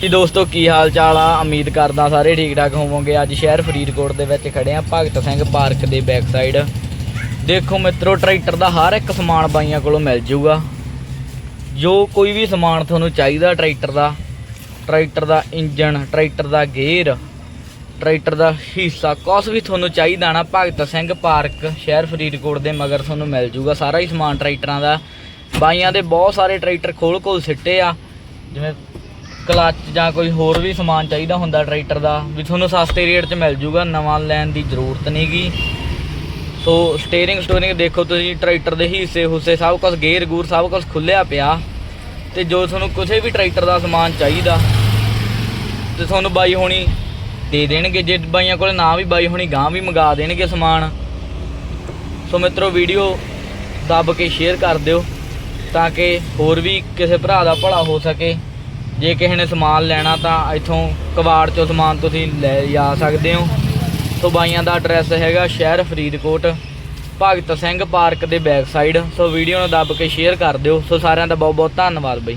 ਜੀ ਦੋਸਤੋ, ਕੀ ਹਾਲ ਚਾਲ ਆ? ਉਮੀਦ ਕਰਦਾ ਸਾਰੇ ਠੀਕ ਠਾਕ ਹੋਵੋਗੇ। ਅੱਜ ਸ਼ਹਿਰ ਫਰੀਦਕੋਟ ਦੇ ਵਿੱਚ ਖੜੇ ਆ ਭਗਤ ਸਿੰਘ ਪਾਰਕ ਦੇ ਬੈਕ ਸਾਈਡ ਦੇਖੋ ਮਿੱਤਰੋ, ਟਰੈਕਟਰ ਦਾ ਹਰ ਇੱਕ ਸਮਾਨ ਬਾਈਆਂ ਕੋਲੋਂ ਮਿਲ ਜਾਊਗਾ ਜੋ ਕੋਈ ਵੀ ਸਮਾਨ ਤੁਹਾਨੂੰ ਚਾਹੀਦਾ ਟਰੈਕਟਰ ਦਾ ਟਰੈਕਟਰ ਦਾ ਇੰਜਨ ਟਰੈਕਟਰ ਦਾ ਗੇਅਰ, ਟਰੈਕਟਰ ਦਾ ਹਿੱਸਾ, ਕੁਛ ਵੀ ਤੁਹਾਨੂੰ ਚਾਹੀਦਾ ਨਾ, ਭਗਤ ਸਿੰਘ ਪਾਰਕ ਸ਼ਹਿਰ ਫਰੀਦਕੋਟ ਦੇ ਮਗਰ ਤੁਹਾਨੂੰ ਮਿਲ ਜੂਗਾ। ਸਾਰਾ ਹੀ ਸਮਾਨ ਟਰੈਕਟਰਾਂ ਦਾ। ਬਾਈਆਂ ਦੇ ਬਹੁਤ ਸਾਰੇ ਟਰੈਕਟਰ ਖੋਲ ਖੋਲ ਸਿੱਟੇ ਆ। ਜਿਵੇਂ ਕਲੱਚ ਜਾਂ ਕੋਈ ਹੋਰ ਵੀ ਸਮਾਨ ਚਾਹੀਦਾ ਹੁੰਦਾ ਟਰੈਕਟਰ ਦਾ, ਵੀ ਤੁਹਾਨੂੰ ਸਸਤੇ ਰੇਟ 'ਚ ਮਿਲ ਜੂਗਾ, ਨਵਾਂ ਲੈਣ ਦੀ ਜ਼ਰੂਰਤ ਨਹੀਂਗੀ ਸੋ ਸਟੀਅਰਿੰਗ ਸਟੋਰਿੰਗ ਦੇਖੋ ਤੁਸੀਂ, ਟਰੈਕਟਰ ਦੇ ਹਿੱਸੇ ਹੁੱਸੇ ਸਭ ਕੁਝ ਗੇਅਰ ਗੂਰ ਸਭ ਕੁਝ ਖੁੱਲਿਆ ਪਿਆ। ਤੇ ਜੋ ਤੁਹਾਨੂੰ ਕਿਸੇ ਵੀ ਟਰੈਕਟਰ ਦਾ ਸਮਾਨ ਚਾਹੀਦਾ, ਤੇ ਤੁਹਾਨੂੰ ਬਾਈ ਹੋਣੀ ਦੇ ਦੇਣਗੇ। ਜੇ ਬਾਈਆਂ ਕੋਲ ਨਾ ਵੀ ਬਾਈ ਹੋਣੀ ਗਾਂ ਵੀ ਮੰਗਾ ਦੇਣਗੇ ਸਮਾਨ। ਸੋ ਮਿੱਤਰੋ, ਵੀਡੀਓ ਦੱਬ ਕੇ ਸ਼ੇਅਰ ਕਰ ਦਿਓ, ਤਾਂ ਕਿ ਹੋਰ ਵੀ ਕਿਸੇ ਭਰਾ ਦਾ ਭਲਾ ਹੋ ਸਕੇ। ਜੇ ਕਿਸੇ ਨੇ ਸਮਾਨ ਲੈਣਾ ਤਾਂ ਇੱਥੋਂ ਕਬਾੜ ਚੋਂ ਸਮਾਨ ਤੁਸੀਂ ਲੈ ਜਾ ਸਕਦੇ ਹੋ। ਸੋ ਬਾਈਆਂ ਦਾ ਐਡਰੈਸ ਹੈਗਾ ਸ਼ਹਿਰ ਫਰੀਦਕੋਟ, ਭਗਤ ਸਿੰਘ ਪਾਰਕ ਦੇ ਬੈਕ ਸਾਈਡ। ਸੋ ਵੀਡੀਓ ਨੂੰ ਦੱਬ ਕੇ ਸ਼ੇਅਰ ਕਰ ਦਿਓ। ਸੋ ਸਾਰਿਆਂ ਦਾ ਬਹੁਤ ਬਹੁਤ ਧੰਨਵਾਦ ਬਈ।